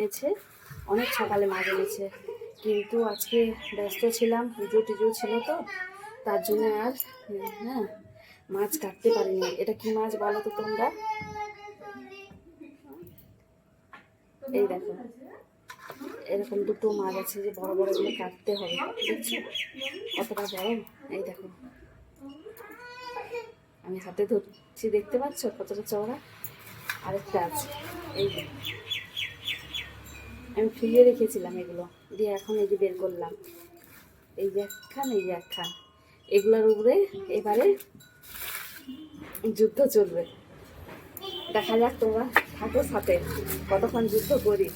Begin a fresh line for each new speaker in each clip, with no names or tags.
এনেছে অনেক সকালে মাছ এনেছে কিন্তু আজকে ব্যস্ত ছিলাম, পুজো টুজো ছিল তো, তার জন্য আর হ্যাঁ মাছ কাটতে পারিনি। এটা কি মাছ বলো তো তোমরা? এই দেখো, এরকম দুটো মাছ আছে যে বড় বড়গুলো কাটতে হবে দেখছ কতটা বড় এই দেখো, আমি হাতে ধরছি, দেখতে পাচ্ছ কতটা চওড়া? আরেকটা আছে, এই যে আমি ফ্রিজে রেখেছিলাম এগুলো। দিয়ে এখন এই যে বের করলাম। এই যে একখান, এই যে একখান। এগুলোর উপরে এবারে যুদ্ধ চলবে। দেখা যাক তোমরা থাকো সাথে, কতক্ষণ যুদ্ধ করি।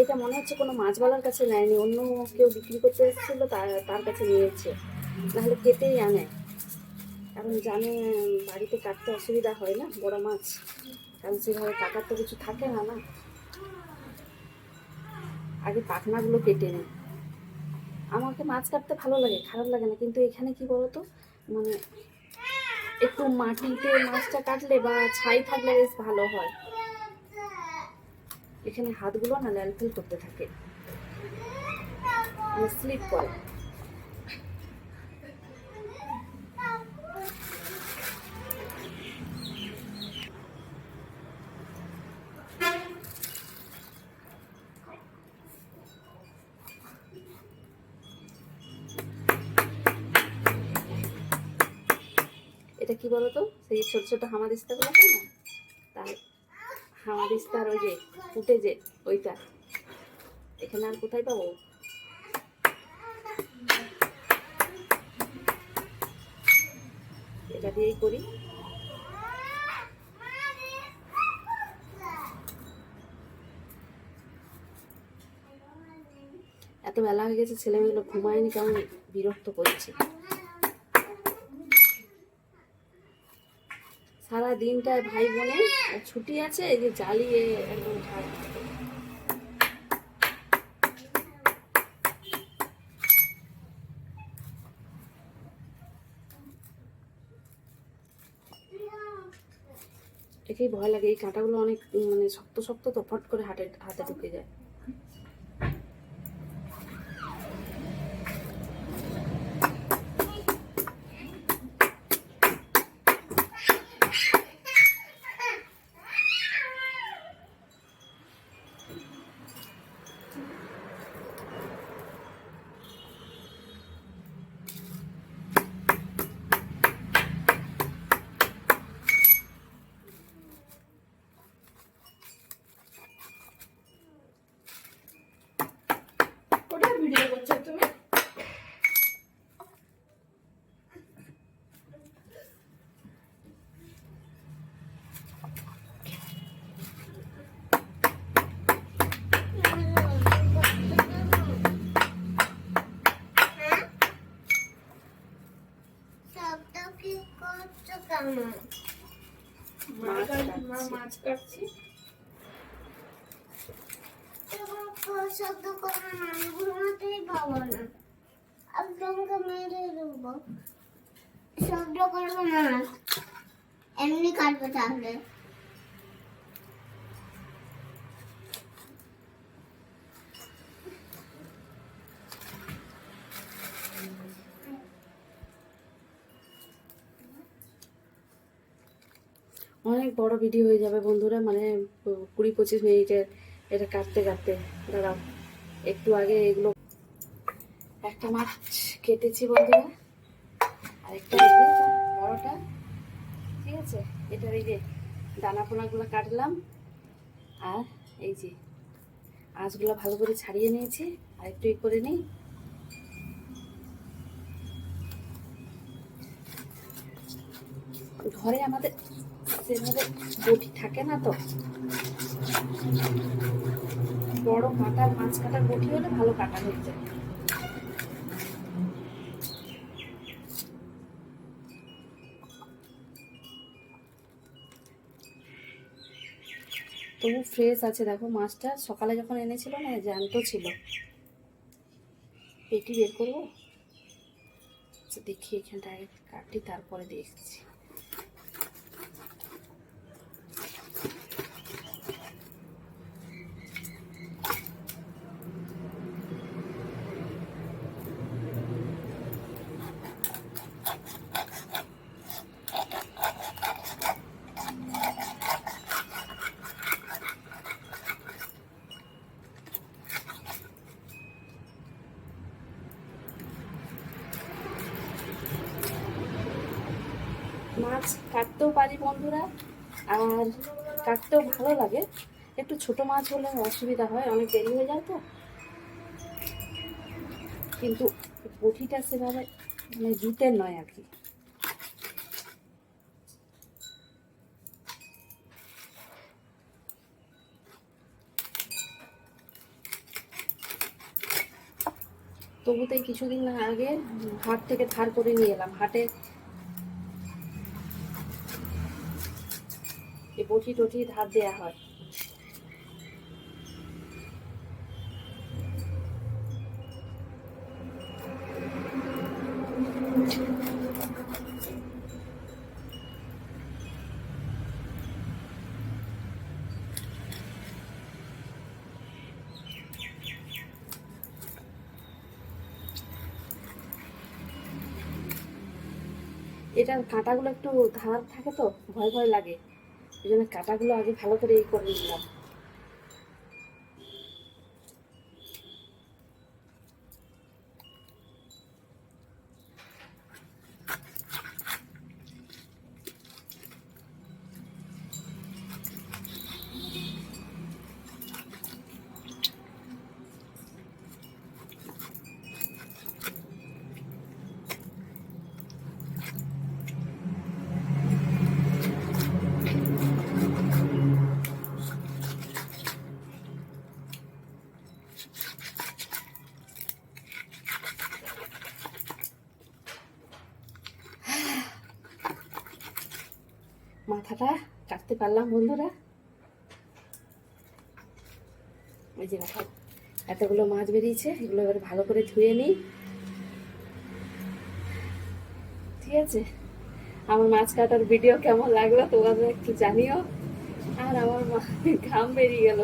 এটা মনে হচ্ছে কোনো মাছওয়ালার কাছে নেয়নি অন্য কেউ বিক্রি করতে এসেছিল তার কাছে নিয়েছে। নাহলে কেটেই আনে। কারণ জানে বাড়িতে কাটতে অসুবিধা হয় না, বড় মাছ। কারণ সেভাবে কাটার তো কিছু থাকে না না। আগে পাখনাগুলো কেটে নেয় আমাকে মাছ কাটতে ভালো লাগে, খারাপ লাগে না, কিন্তু এখানে কি বলতো? মানে একটু মাটিতে মাছটা কাটলে বা ছাই থাকলে বেশ ভালো হয়। এখানে হাতগুলো না ল্যালফেল করতে থাকে। মানে স্লিপ করে। এটা কি বলতো? সেই ছোট ছোট হামাদিস্তাগুলো হয় না? তার হামাদিস্তার ওই যে ফুটে যে, ওইটা। এখানে আর কোথায় পাবো? এটা দিয়েই করি। এত বেলা হয়ে গেছে, ছেলেমেয়েগুলো ঘুমায়নি, কেমন বিরক্ত করছে। সারা দিনটায় ভাই বোনে ছুটি আছে, এই যে জ্বালিয়ে একদম একেই ভয় লাগে, এই কাঁটাগুলো অনেক মানে শক্ত শক্ত তো ফট করে হাতে হাতে ঢুকে যায়।
ভিডিও করছ তুমি
সবটা কি করছ কেন
মাছ
মাছ
কাট- মা
কাটছি।
মাছ কাটছি
তোমার শব্দ না আমি ঘুমাতেই পাবো না। একদমকে মেরে শব্দ করব না। এমনি কাটবে তাহলে।
অনেক বড় ভিডিও হয়ে যাবে বন্ধুরা মানে কুড়ি পঁচিশ মিনিটের। এটা কাটতে কাটতে, দাঁড়াও, একটু আগে এগুলো একটা মাছ কেটেছি বন্ধুরা। আর একটা বড়টা, ঠিক আছে? এটার এই যে দানা পোনাগুলো কাটলাম, আর এই যে আঁচগুলো ভালো করে ছাড়িয়ে নিয়েছি, আর একটু করে নিই। ঘরে আমাদের সেভাবে বটি থাকে না তো? বড় কাটার মাছ কাটার বটি হলে ভালো কাটা হয়ে যায়। তবু ফ্রেশ আছে, দেখো মাছটা। সকালে যখন এনেছিল না, জ্যান্ত ছিল। পেটি বের করব? আচ্ছা দেখি এখানটা কাটি, তারপরে দেখছি। কাটতেও পারি বন্ধুরা, আর কাটতেও ভালো লাগে। একটু ছোট মাছ হলে অসুবিধা হয়, অনেক দেরি হয়ে যায় তো। কিন্তু পুঁঠিটা সেভাবে মানে জুতের নয় আর কি। তবুতেই কিছুদিন আগে হাট থেকে ধার করে নিয়ে এলাম। হাটে এই বটি টটি ধার দেয়া হয়। এটার কাঁটাগুলো একটু ধার থাকে তো, ভয় ভয় লাগে। এই জন্য কাঁটাগুলো আগে ভালো করে এই করে নিলাম। মাথাটা কাটতে পারলাম, বন্ধুরা। ওই যে দেখো, এতগুলো মাছ বেরিয়েছে, এগুলো এবার ভালো করে ধুয়ে নিই। ঠিক আছে? আমার মাছ কাটার ভিডিও কেমন লাগল তোমাদের একটু জানিও। আর আমার ঘাম বেরিয়ে গেল।